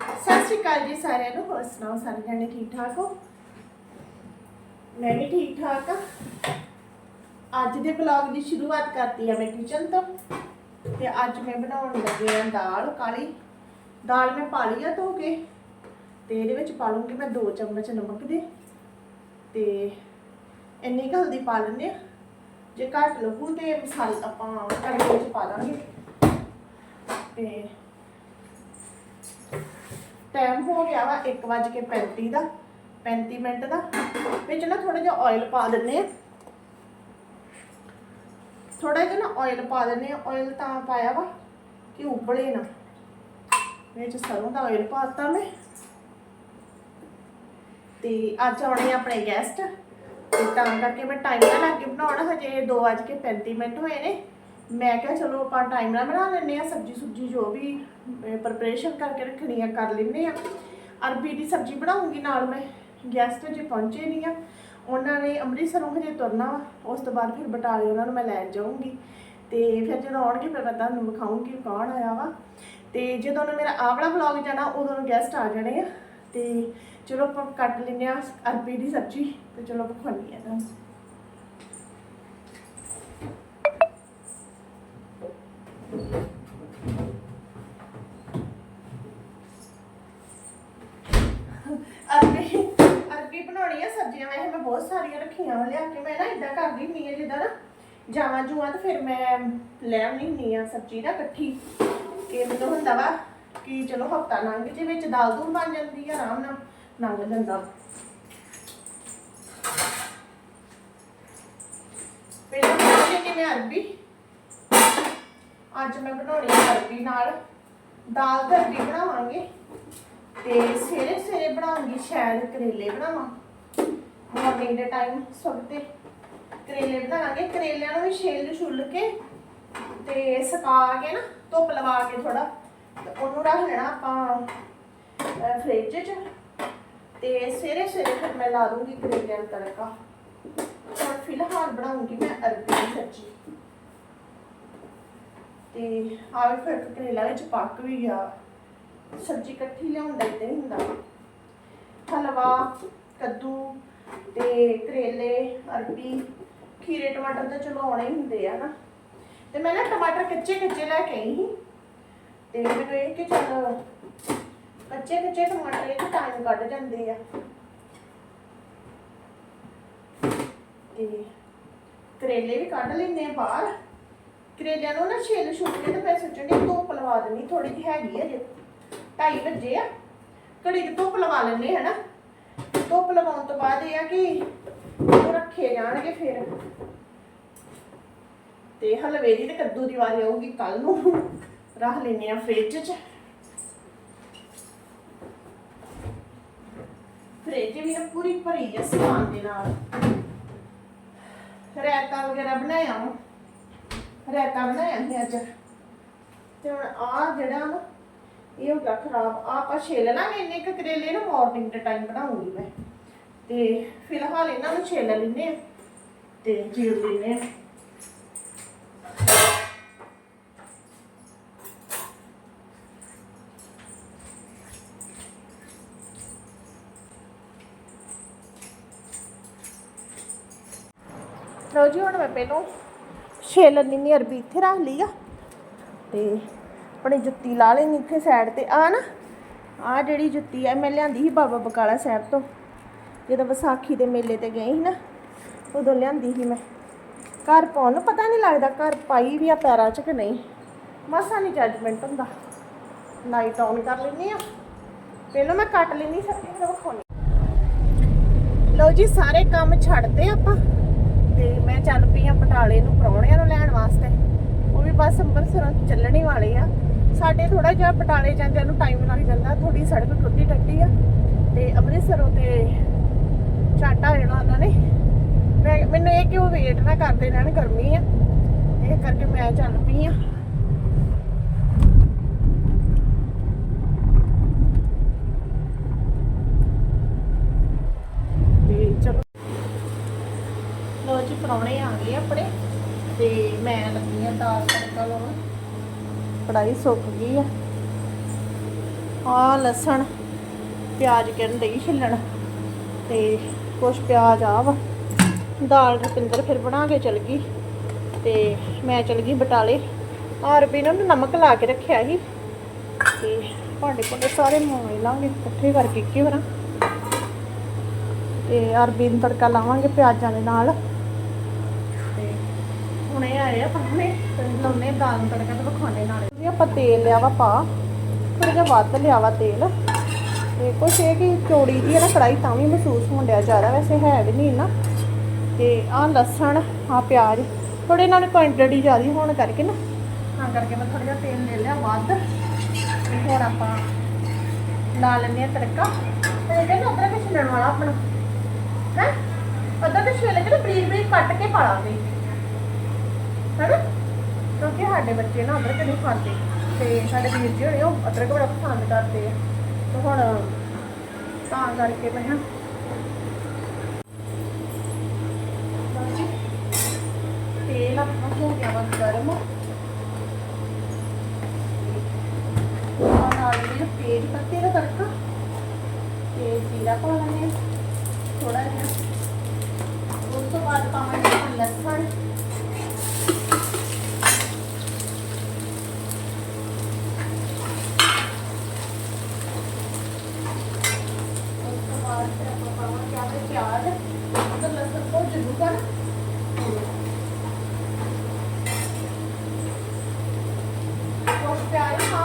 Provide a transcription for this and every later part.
ਸਤਿ ਸ਼੍ਰੀ ਅਕਾਲ ਜੀ ਸਾਰਿਆਂ ਨੂੰ, ਹੋਰ ਸੁਣਾਓ ਸਾਰੇ ਜਣੇ ਠੀਕ ਠਾਕ ਹੋ? ਮੈਂ ਵੀ ਠੀਕ ਠਾਕ ਆ। ਅੱਜ ਦੇ ਵਲੌਗ ਦੀ ਸ਼ੁਰੂਆਤ ਕਰਤੀ ਆ ਮੈਂ ਕਿਚਨ ਤੋਂ ਤੇ ਅੱਜ ਮੈਂ ਬਣਾਉਣ ਲੱਗੀ ਆ ਦਾਲ ਕਾਲੀ। ਦਾਲ ਮੈਂ ਪਾ ਲਈ ਆ ਧੋ ਕੇ ਤੇ ਇਹਦੇ ਵਿੱਚ ਪਾ ਲੂੰਗੀ ਮੈਂ 2 ਚਮਚ ਨਮਕ ਦੇ। ਤੇ ਇੰਨੀ ਕੁ ਹਲਦੀ ਪਾ ਲੈਂਦੇ ਆ। ਜੇ ਘੱਟ ਲੱਗੂ ਤੇ ਮਸਾਲਾ ਆਪਾਂ ਤੜਕੇ ਵਿੱਚ ਪਾ ਦਾਂਗੇ। ਤੇ ਟਾਈਮ ਹੋ ਗਿਆ ਵਾ 1:35 ਦਾ 35 ਮਿੰਟ ਦਾ। ਵਿੱਚ ਨਾ ਥੋੜਾ ਜਿਹਾ ਆਇਲ ਪਾ ਦਿੰਨੇ ਆ। ਥੋੜਾ ਜਿਹਾ ਨਾ ਆਇਲ ਪਾ ਦਿੰਨੇ ਆ। ਆਇਲ ਤਾਂ ਪਾਇਆ ਵਾ ਕਿ ਉਬਲੇ ਨਾ। ਵਿੱਚ ਸਰੋਂ ਦਾ ਆਇਲ ਪਾਤਾ ਮੈਂ। ਤੇ ਅੱਜ ਆਉਣੇ ਆ ਆਪਣੇ ਗੈਸਟ ਤੇ ਤਾਂ ਕਰਕੇ ਮੈਂ ਟਾਈਮ ਨਾਲ ਲੱਗ ਕੇ ਬਣਾਉਣਾ। ਹਜੇ 2:35 ਮਿੰਟ ਹੋਏ ਨੇ। ਮੈਂ ਕਿਹਾ ਚਲੋ ਆਪਾਂ ਟਾਈਮ ਨਾਲ ਬਣਾ ਲੈਂਦੇ ਆ ਸਬਜੀ ਸੁਬਜੀ ਜੋ ਵੀ ਪ੍ਰੈਪਰੇਸ਼ਨ ਕਰਕੇ ਰੱਖਣੀ ਆ, ਕਰ ਲੈਂਦੇ ਆ ਅਰਬੀ ਦੀ ਸਬਜੀ ਬਣਾਉਂਗੀ ਨਾਲ ਮੈਂ ਗੈਸਟ ਜੇ ਪਹੁੰਚੇ ਨਹੀਂ ਆ। ਉਹਨਾਂ ਨੇ ਅੰਮ੍ਰਿਤਸਰੋਂ ਹਜੇ ਤੁਰਨਾ ਵਾ, ਉਸ ਤੋਂ ਬਾਅਦ ਫਿਰ ਬਟਾਲੇ ਉਹਨਾਂ ਨੂੰ ਮੈਂ ਲੈਣ ਜਾਊਂਗੀ। ਤੇ ਫਿਰ ਜਦੋਂ ਆਉਣਗੇ, ਫਿਰ ਮੈਂ ਤੁਹਾਨੂੰ ਵਿਖਾਉਂਗੀ ਕੌਣ ਆਇਆ ਵਾ। ਤੇ ਜਦੋਂ ਨਾ ਮੇਰਾ ਆਵਲਾ ਵਾਲਾ ਵਲੌਗ ਜਾਣਾ, ਉਦੋਂ ਨੂੰ ਗੈਸਟ ਆ ਜਾਣੇ ਆ। ਤੇ ਚਲੋ ਆਪਾਂ ਕੱਟ ਲੈਂਦੇ ਆ ਅਰਬੀ ਦੀ ਸਬਜੀ, ਤੇ ਚਲੋ ਵਿਖਾਉਣੀ ਆ ਤੁਹਾਨੂੰ ਅਰਬੀ ਅਰਬੀ ਬਣਾਉਣੀ ਆ ਸਬਜ਼ੀਆਂ ਵੈਸੇ ਮੈਂ ਬਹੁਤ ਸਾਰੀਆਂ ਰੱਖੀਆਂ ਲਿਆ ਕੇ ਮੈਂ ਨਾ ਇਦਾਂ ਕਰਦੀ ਹੁੰਦੀ ਆ, ਜਿੱਦਾਂ ਨਾ ਜਾਵਾਂ ਜੂਆਂ ਤੇ ਫਿਰ ਮੈਂ ਲੈ ਆਉਣੀ ਹੁੰਦੀ ਆ ਸਬਜ਼ੀ ਨਾ ਇਕੱਠੀ। ਕਿ ਮੈਨੂੰ ਹੁੰਦਾ ਵਾ ਕਿ ਚਲੋ ਹਫਤਾ ਲੰਘ ਜੇ, ਵਿੱਚ ਦਾਲ ਦੂਲ ਬਣ ਜਾਂਦੀ ਆ ਆਰਾਮ ਨਾਲ, ਲੰਘ ਜਾਂਦਾ। ਪਹਿਲਾਂ ਬਣਾਉਣੀ ਮੈਂ ਅਰਬੀ। ਅੱਜ ਮੈਂ ਬਣਾਉਣੀ ਆ ਅਰਬੀ ਨਾਲ। ਦਾਲ ਤੇ ਅਰਬੀ ਬਣਾਵਾਂਗੇ ਤੇ ਸਵੇਰੇ ਸਵੇਰੇ ਬਣਾਉਂਗੀ ਸ਼ਾਇਦ ਕਰੇਲੇ ਬਣਾਵਾਂ। ਮਾਰਨਿੰਗ ਦੇ ਟਾਈਮ ਸਵੇਰੇ ਕਰੇਲੇ ਬਣਾਵਾਂਗੇ। ਕਰੇਲਿਆਂ ਨੂੰ ਵੀ ਛਿੱਲ ਛੁੱਲ ਕੇ ਤੇ ਸੁਕਾ ਕੇ ਨਾ ਧੁੱਪ ਲਵਾ ਕੇ ਥੋੜਾ ਤੇ ਉਹਨੂੰ ਰੱਖ ਲੈਣਾ ਆਪਾਂ ਫ੍ਰਿਜ 'ਚ। ਤੇ ਸਵੇਰੇ ਸਵੇਰੇ ਫਿਰ ਮੈਂ ਲਾ ਦੂੰਗੀ ਕਰੇਲਿਆਂ ਨੂੰ ਤੜਕਾ। ਹੁਣ ਫਿਲਹਾਲ ਬਣਾਉਂਗੀ ਮੈਂ ਅਰਬੀ ਦੀ ਸਬਜ਼ੀ। ਤੇ ਆਵੇ ਫਿਰ ਕਰੇਲਾ ਵਿੱਚ ਪੱਕ ਵੀ ਗਿਆ। ਸਬਜ਼ੀ ਇਕੱਠੀ ਲਿਆਉਣ ਦਾ ਹੀ ਹੁੰਦਾ। ਹਲਵਾ ਕੱਦੂ ਤੇ ਕਰੇਲੇ, ਅਰਬੀ, ਖੀਰੇ, ਟਮਾਟਰ ਤਾਂ ਚਲੋ ਆਉਣੇ ਹੀ ਹੁੰਦੇ ਆ ਨਾ। ਤੇ ਮੈਂ ਨਾ ਟਮਾਟਰ ਕੱਚੇ ਕੱਚੇ ਲੈ ਕੇ ਆਈ ਸੀ। ਤੇ ਮੈਨੂੰ ਇਹ ਕਿ ਚੱਲ ਕੱਚੇ ਕੱਚੇ ਟਮਾਟਰ ਇਹ ਟਾਈਮ ਕੱਢ ਜਾਂਦੇ ਆ। ਤੇ ਕਰੇਲੇ ਵੀ ਕੱਢ ਲੈਂਦੇ ਆ ਬਾਹਰ। ਕਰੇਲਿਆਂ ਨੂੰ ਨਾ ਛਿੱਲ ਛੁੱਟ ਕੇ ਤੇ ਮੈਂ ਸੋਚਣੀ ਧੁੱਪ ਲਵਾ ਦੇਣੀ ਥੋੜੀ ਜਿਹੀ ਹੈਗੀ ਆ ਜੇ। ਢਾਈ ਵਜੇ ਆ। ਘੜੀ ਕੁ ਧੁੱਪ ਲਵਾ ਲੈਣੇ ਹਨਾ ਧੁੱਪ ਲਵਾਉਣ ਤੋਂ ਬਾਅਦ ਇਹ ਆ ਕਿ ਉਹ ਰੱਖੇ ਜਾਣਗੇ ਫਿਰ। ਤੇ ਹਲਵੇ ਦੀ ਤੇ ਕੱਦੂ ਦੀ ਵਾਰੀ ਆਊਗੀ ਕੱਲ ਨੂੰ। ਰੱਖ ਲੈਣੇ ਆ ਫ੍ਰਿਜ 'ਚ। ਫ੍ਰਿਜ ਵੀ ਨਾ ਪੂਰੀ ਭਰੀ ਆ ਸਮਾਨ ਦੇ ਨਾਲ। ਰਾਇਤਾ ਵਗੈਰਾ ਬਣਾਇਆ ਵਾ। ਰਾਇਤਾ ਬਣਾਇਆ ਸੀ ਅੱਜ। ਤੇ ਹੁਣ ਆ ਜਿਹੜਾ ਨਾ ਇਹ ਹੋ ਗਿਆ ਖਰਾਬ। ਆ ਆਪਾਂ ਛਿੱਲ ਲਾਂਗੇ ਇੰਨੇ ਕੁ ਕਰੇਲੇ ਨੂੰ ਮਾਰਨਿੰਗ ਦੇ ਟਾਈਮ ਬਣਾਉਂਗੀ ਮੈਂ। ਤੇ ਫਿਲਹਾਲ ਇਹਨਾਂ ਨੂੰ ਛਿੱਲ ਲੈਨੇ ਆ ਤੇ ਜੀਰ ਲੈਨੇ ਆ ਲਓ ਜੀ, ਹੁਣ ਮੈਂ ਪਹਿਲੋਂ ਛਿੱਲ ਲੈਣੀ ਅਰਬੀ ਇੱਥੇ ਰੱਖ ਲਈ ਆ। ਤੇ ਆਪਣੀ ਜੁੱਤੀ ਲਾ ਲੈਣੀ ਇੱਥੇ ਸਾਈਡ ਤੇ। ਆ ਨਾ ਆ ਜਿਹੜੀ ਜੁੱਤੀ ਆ, ਮੈਂ ਲਿਆਂਦੀ ਸੀ ਬਾਬਾ ਬਕਾਲਾ ਸਾਹਿਬ ਤੋਂ। ਜਦੋਂ ਵਿਸਾਖੀ ਦੇ ਮੇਲੇ ਤੇ ਗਈ ਸੀ ਨਾ, ਉਦੋਂ ਲਿਆਂਦੀ ਸੀ ਮੈਂ। ਘਰ ਪਾਉਣ ਨੂੰ ਪਤਾ ਨਹੀਂ ਲੱਗਦਾ ਘਰ ਪਾਈ ਵੀ ਆ ਪੈਰਾਂ 'ਚ ਕਿ ਨਹੀਂ। ਮਸਾ ਨਹੀਂ ਜੱਜਮੈਂਟ ਹੁੰਦਾ। ਲਾਈਟ ਆਨ ਕਰ ਲੈਣੀ ਆ। ਪਹਿਲਾਂ ਮੈਂ ਕੱਟ ਲੈਣੀ ਸਬਜ਼ੀ ਫਿਰ ਵਿਖਾਉਣੀ। ਲਓ ਜੀ, ਸਾਰੇ ਕੰਮ ਛੱਡਦੇ ਆਪਾਂ। ਤੇ ਮੈਂ ਚੱਲ ਪਈ ਆ ਬਟਾਲੇ ਨੂੰ ਪ੍ਰਾਹੁਣਿਆਂ ਨੂੰ ਲੈਣ ਵਾਸਤੇ। ਬਸ ਅੰਮ੍ਰਿਤਸਰੋਂ ਚੱਲਣੇ ਵਾਲੇ ਆ। ਸਾਡੇ ਥੋੜਾ ਜਿਹਾ ਬਟਾਲੇ ਜਾਂਦਿਆਂ ਨੂੰ ਟਾਈਮ ਲੱਗ ਜਾਂਦਾ। ਥੋੜੀ ਸੜਕ ਟੁੱਟੀ ਟੱਟੀ ਆ। ਤੇ ਅੰਮ੍ਰਿਤਸਰੋਂ ਤੇ ਚਾਟਾ ਹੋ ਉਹਨਾਂ ਨੇ। ਮੈਂ, ਮੈਨੂੰ ਇਹ ਕਿ ਵੇਟ ਨਾ ਕਰਦੇ ਰਹਿਣ, ਗਰਮੀ ਆ। ਇਹ ਕਰਕੇ ਮੈਂ ਚੱਲ ਪਈ ਆ। ਤੇ ਚਲੋ। ਲੋ ਜੀ, ਪਰੌਣੇ ਆ ਗਏ ਆਪਣੇ। ਤੇ ਮੈਂ ਲੱਗੀ ਆ ਦਾਲ ਤੜਕਾ ਲਾਉਣ। ਕੜਾਈ ਸੁੱਕ ਗਈ ਆ। ਆ ਲਸਣ ਪਿਆਜ਼ ਕਿਰਨ ਦਈ ਛਿੱਲਣ ਤੇ ਕੁਛ ਪਿਆਜ਼ ਆ ਵਾ। ਦਾਲ ਰੁਪਿੰਦਰ ਫਿਰ ਬਣਾ ਕੇ ਚਲ ਗਈ ਤੇ ਮੈਂ ਚਲ ਗਈ ਬਟਾਲੇ। ਆ ਰੁਪਿੰਦਰ ਨੂੰ ਨਮਕ ਲਾ ਕੇ ਰੱਖਿਆ ਸੀ ਤੇ ਭਾਂਡੇ ਭੁੰਡੇ ਸਾਰੇ ਮਾਂਜ ਲਾਂਗੇ ਇਕੱਠੇ ਕਰਕੇ ਇੱਕੇ ਵਾਰਾਂ। ਤੇ ਅਰਬੀ ਨੂੰ ਤੜਕਾ ਲਾਵਾਂਗੇ ਪਿਆਜ਼ਾਂ ਦੇ ਨਾਲ। ਹੁਣ ਆਏ ਆ ਪਰਨੇ ਤੇ ਦਾਲ ਤੜਕਾ ਤੇ ਵਿਖਾਣੇ ਨਾਲ। ਵੀ ਆਪਾਂ ਤੇਲ ਲਿਆ ਵਾ ਪਾ ਥੋੜਾ ਜਿਹਾ ਵੱਧ ਲਿਆ ਵਾ ਤੇਲ। ਤੇ ਕੁਛ ਇਹ ਕਿ ਚੌੜੀ ਦੀ ਹੈ ਨਾ ਕੜਾਈ ਤਾਂ ਵੀ ਮਹਿਸੂਸ ਹੋਣ ਜ਼ਿਆਦਾ, ਵੈਸੇ ਹੈ ਵੀ ਨਹੀਂ ਨਾ ਤੇ ਆਹ ਲਸਣ, ਆਹ ਪਿਆਜ਼ ਥੋੜੇ ਨਾਲ ਕੁਆਂਟੀਟੀ ਜ਼ਿਆਦਾ ਹੋਣ ਕਰਕੇ ਨਾ। ਤਾਂ ਕਰਕੇ ਮੈਂ ਥੋੜਾ ਜਿਹਾ ਤੇਲ ਲੈ ਲਿਆ, ਵੱਧ। ਤੇ ਹੁਣ ਆਪਾਂ ਲਾ ਲੈਂਦੇ ਆ ਤੜਕਾ। ਤੇ ਕਹਿੰਦਾ ਅਦਰਕ ਛਿੱਲਣ ਵਾਲਾ ਆਪਣਾ। ਹੈ? ਅਦਰਕ ਛਿੱਲ ਕੇ ਬਰੀਕ ਬਰੀਕ ਕੱਟ ਕੇ ਪਾ ਲਾਂਗੇ। ਸਾਡੇ ਬੱਚੇ ਨਾ ਅਦਰਕ ਨਹੀਂ ਖਾਂਦੇ ਤੇ ਸਾਡੇ ਵੀਰ ਜੀ ਹੋਣੇ ਉਹ ਅਦਰਕ ਬੜਾ ਪਸੰਦ ਕਰਦੇ ਆ। ਤੇ ਹੁਣ ਤਾਂ ਕਰਕੇ ਮੈਂ ਹਾਂ ਤੇਲ ਆਪਣਾ ਹੋ ਗਿਆ ਵਾ ਗਰਮ। ਨਾਲ ਇਹ ਤੇਜ ਪੱਤੇ ਦਾ ਤੜਕਾ। ਤੇ ਜੀਰਾ ਪਾ ਲੈਣੇ ਥੋੜਾ ਜਿਹਾ। ਉਸ ਤੋਂ ਬਾਅਦ ਪਾਵਾਂਗੇ ਆਪਾਂ ਲਸਣ ਉਸ ਤੋਂ ਬਾਅਦ ਫਿਰ ਆਪਾਂ ਪਾਵਾਂਗੇ ਆਪਣੇ ਪਿਆਜ਼ ਤੇ ਲਸਣ ਤੋਂ ਜਰੂਰ ਨਾ ਕੁਛ ਪਿਆਜ਼ ਹਾਂ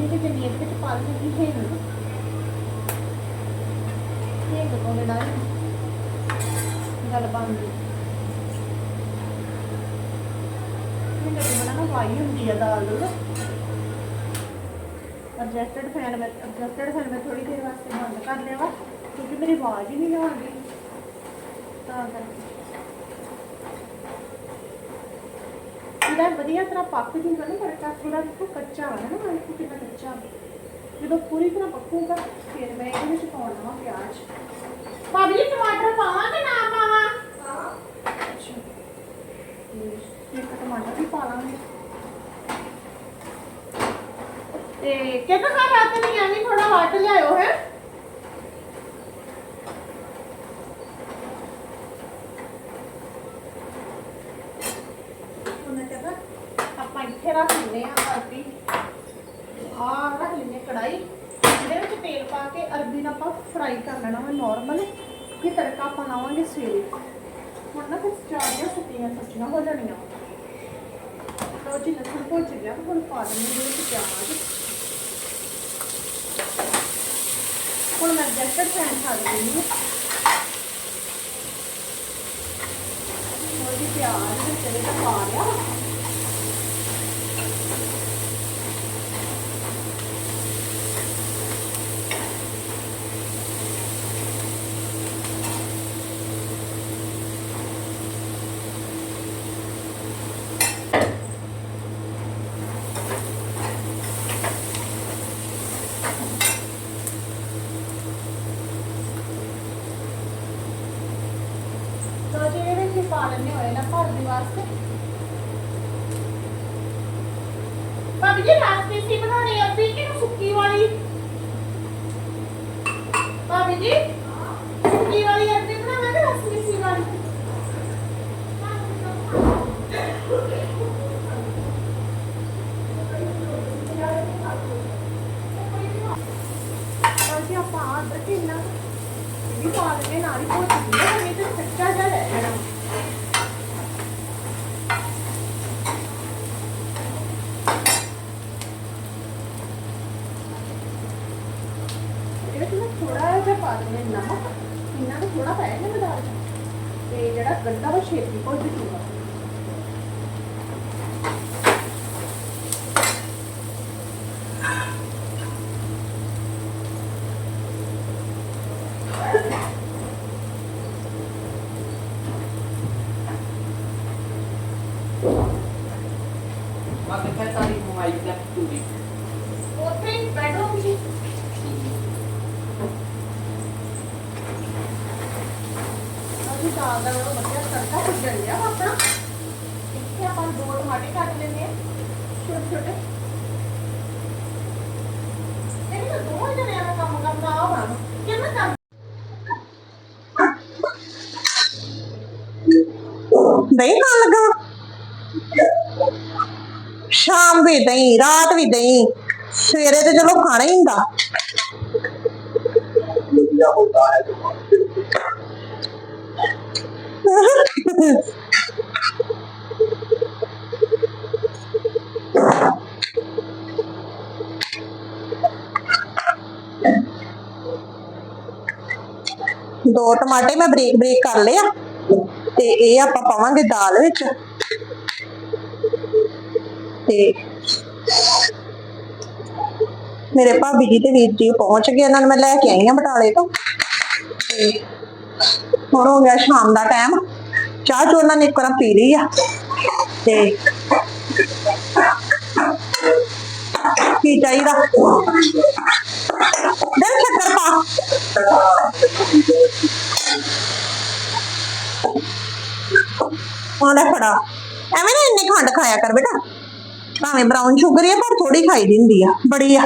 ਕਰਤਾ ਅਰਬੀ ਨੂੰ ਨਹੀਂ ਕਰੇ ਲਿਆ ਬੇਟਾ ਗੱਲ ਬੰਦ ਇਹ ਬਣਾ ਨਾ ਵਾਈ ਹੁੰਦੀ ਆ ਦਾਲ ਨੂੰ ਐਡਜਸਟਡ ਫੈਨ ਮੈਂ ਐਡਜਸਟਡ ਫੈਨ ਮੈਂ ਥੋੜੀ ਦੇਰ ਵਾਸਤੇ ਬੰਦ ਕਰ ਲਿਆ ਕਿਉਂਕਿ ਮੇਰੀ ਆਵਾਜ਼ ਹੀ ਨਹੀਂ ਆਉਂਦੀ ਤਾਂ ਕਰਕੇ। ਇਹਦਾ ਵਧੀਆ ਤਰ੍ਹਾਂ ਪੱਕ ਜੂਗਾ ਨਾ ਤੜਕਾ ਥੋੜਾ ਜਿਹਾ ਕੱਚਾ ਹੋਣਾ ਨਾ ਮਾਈਕ ਕਿੰਨਾ ਕੱਚਾ। ਜਦੋਂ ਪੂਰੀ ਤਰ੍ਹਾਂ ਪੱਕੂਗਾ, ਫਿਰ ਮੈਂ ਇਹਦੇ ਵਿੱਚ ਪਾਉਣਾ ਵਾ ਪਿਆਜ਼। ਭਾਬੀ ਜੀ, ਟਮਾਟਰ ਪਾਵਾਂ ਕਿ ਨਾ ਪਾਵਾਂ? ਅੱਛਾ। ਤੇ ਇੱਕ ਟਮਾਟਰ ਵੀ ਪਾ ਲਾਂਗੇ। ਤੇ ਕਿਹਦਾ ਖਾ ਰਾਤ ਨਹੀਂ ਆਣੀ ਥੋੜਾ ਵੱਟ ਲਿਆਇਓ, ਹੈ। ਕਹਿੰਦਾ ਆਪਾਂ ਇੱਥੇ ਰੱਖ ਲੈਂਦੇ ਆ ਅਰਬੀ ਆ ਰੱਖ ਲੈਂਦੇ ਕੜਾਈ ਇਹਦੇ ਵਿੱਚ ਤੇਲ ਪਾ ਕੇ ਅਰਬੀ ਨੂੰ ਆਪਾਂ ਫਰਾਈ ਕਰ ਲੈਣਾ ਵਾ ਨਾਰਮਲ ਫਿਰ ਤੜਕਾ ਆਪਾਂ ਲਾਵਾਂਗੇ ਸਵੇਰੇ। ਹੁਣ ਨਾ ਫਿਰ ਚਾਰੀਆਂ ਸੁੱਕੀਆਂ ਸਬਜ਼ੀਆਂ ਹੋ ਜਾਣੀਆਂ। ਲੋ ਜੀ, ਲਸਣ ਭੁੱਜ ਗਿਆ। ਹੁਣ ਪਾ ਦਿੰਦੇ ਇਹਦੇ ਵਿੱਚ ਪਿਆਜ਼। ਹੁਣ ਮੈਂ ਜੈਸਟ ਫੈਨ ਖਾ ਦਿੰਦੀ ਹਾਂ। ਹੋਰ ਪਿਆਜ਼ ਵਿੱਚ ਇਹਦੇ ਪਾ ਲਿਆ ਤਾਂ ਜਿਹੜੇ ਵਿੱਚ ਹੀ ਹੋਏ ਨਾ ਭਰਦੇ ਵਾਸਤੇ ਭਾਬੀ ਜੀ ਰਾਸਤੇ ਸੀ ਬਣਾਉਣੀ ਆ ਵੀ ਕਿ ਸੁੱਕੀ ਵਾਲੀ ਭਾਬੀ ਜੀ ਸੁੱਕੀ ਵਾਲੀ ਅਰਬੀ ਬਣਾਵਾਂ ਕਿ ਰਸਮੀ ਸੀ ਵਾਲੀ ਤਾਂ ਜੀ ਆਪਾਂ ਆਦਰ ਕਿੰਨਾ ਵੀ ਪਾ ਲੈਣੇ ਨਾਲ ਹੀ ਭੁੱਜ ਗਈ ਹੈ ਇਹ ਤਾਂ ਕੱਚਾ ਜਿਹਾ ਰਹਿ ਜਾਣਾ ਇਹਦੇ ਵਿੱਚ ਨਾ ਥੋੜਾ ਜਿਹਾ ਪਾ ਦਿੰਦੇ ਨਮਕ ਇੰਨਾ ਤਾਂ ਥੋੜਾ ਪੈ ਜਾਂਦਾ ਦਾਲ 'ਚ ਤੇ ਜਿਹੜਾ ਗੰਡਾ ਵਾ ਛੇਤੀ ਭੁੱਜ ਜੂਗਾ ਬਾਕੀ ਫਿਰ ਸਾਰੀ ਤੜਕਾ ਭੁੱਜਣ ਲਿਆ ਆਪਣਾ। ਇੱਥੇ ਆਪਾਂ ਦੋ ਟਮਾਟੇ ਕੱਟ ਲੈਂਦੇ ਆ ਛੋਟੇ ਛੋਟੇ। ਇਹ ਤਾਂ ਦੋ ਜਣਿਆਂ ਦਾ ਕੰਮ ਕਰਨਾ ਆ ਵਾ। ਕਿੰਨਾ ਕੰਮ ਦਹੀਂ ਖਾਣ ਲੱਗਾ? ਸ਼ਾਮ ਵੀ ਦਹੀਂ, ਰਾਤ ਵੀ ਦਹੀਂ। ਸਵੇਰੇ ਤੇ ਚਲੋ ਖਾਣਾ ਹੀ ਹੁੰਦਾ। ਦੋ ਟਮਾਟੇ ਮੈਂ ਬਰੀਕ ਬਰੀਕ ਕਰ ਲਏ ਆ, ਤੇ ਇਹ ਆਪਾਂ ਪਾਵਾਂਗੇ ਦਾਲ ਵਿੱਚ। ਤੇ ਮੇਰੇ ਭਾਬੀ ਜੀ ਤੇ ਵੀਰ ਜੀ ਪਹੁੰਚ ਗਏ ਉਹਨਾਂ ਨੂੰ ਮੈਂ ਲੈ ਕੇ ਆਈ ਆ ਬਟਾਲੇ ਤੋਂ। ਤੇ ਹੁਣ ਹੋ ਗਿਆ ਸ਼ਾਮ ਦਾ ਟਾਈਮ ਚਾਹ ਚੋ ਉਹਨਾਂ ਨੇ ਇੱਕ ਵਾਰ ਪੀ ਲਈ ਆ। ਤੇ ਕੀ ਚਾਹੀਦਾ? ਦਿਲ ਸ਼ੱਕਰ ਪਾ। ਉਹਨੇ ਫੜਾ। ਐਵੇਂ ਨਾ ਇੰਨੀ ਖੰਡ ਖਾਇਆ ਕਰ ਬੇਟਾ। ਭਾਵੇਂ ਬਰਾਊਨ ਸ਼ੂਗਰ ਹੀ ਆ, ਪਰ ਥੋੜੀ ਖਾਈ ਦੀ ਹੁੰਦੀ ਆ। ਬੜੀ ਆ।